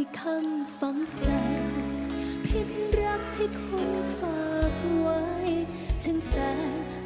ที่ข้างฝังใจ ผิดรักที่คุณฝากไว้ ถึงแสน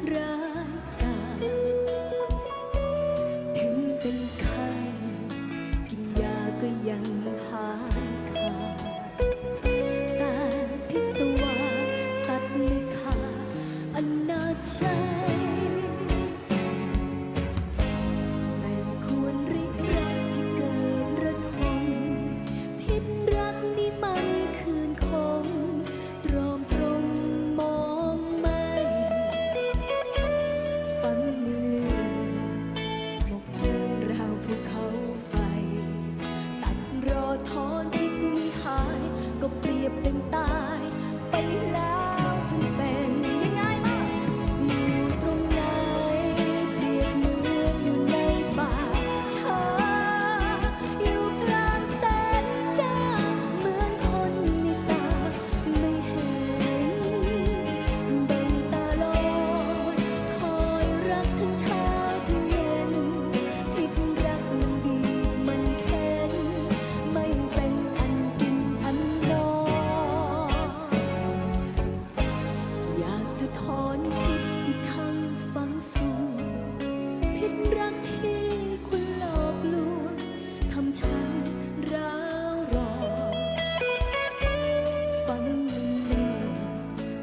ฝันลืมเลย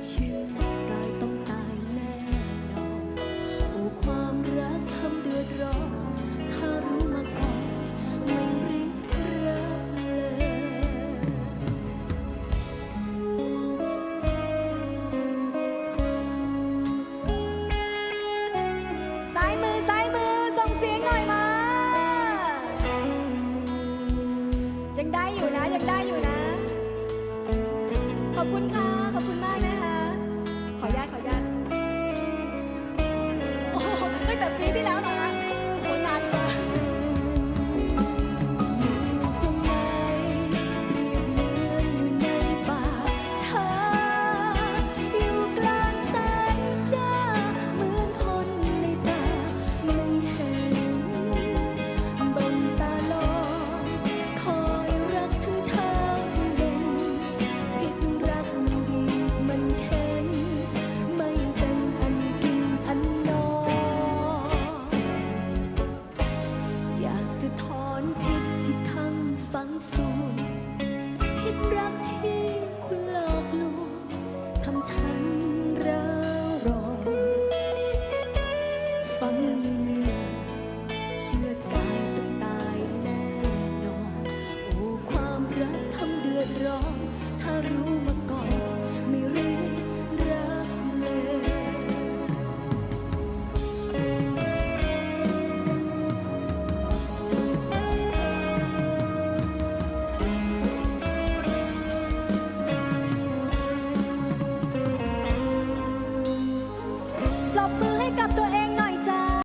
เชื่อตายต้องตายแน่อน โอ้ความรักทำเดือดร้อน ถ้ารู้มาก่อนไม่รีบรักเลย ซ้ายมือซ้ายมือส่งเสียงหน่อยมา ยังได้อยู่นะยังได้ 你别聊了。 ส่วน ผิดรักที่คุณหลอกลวงทำฉัน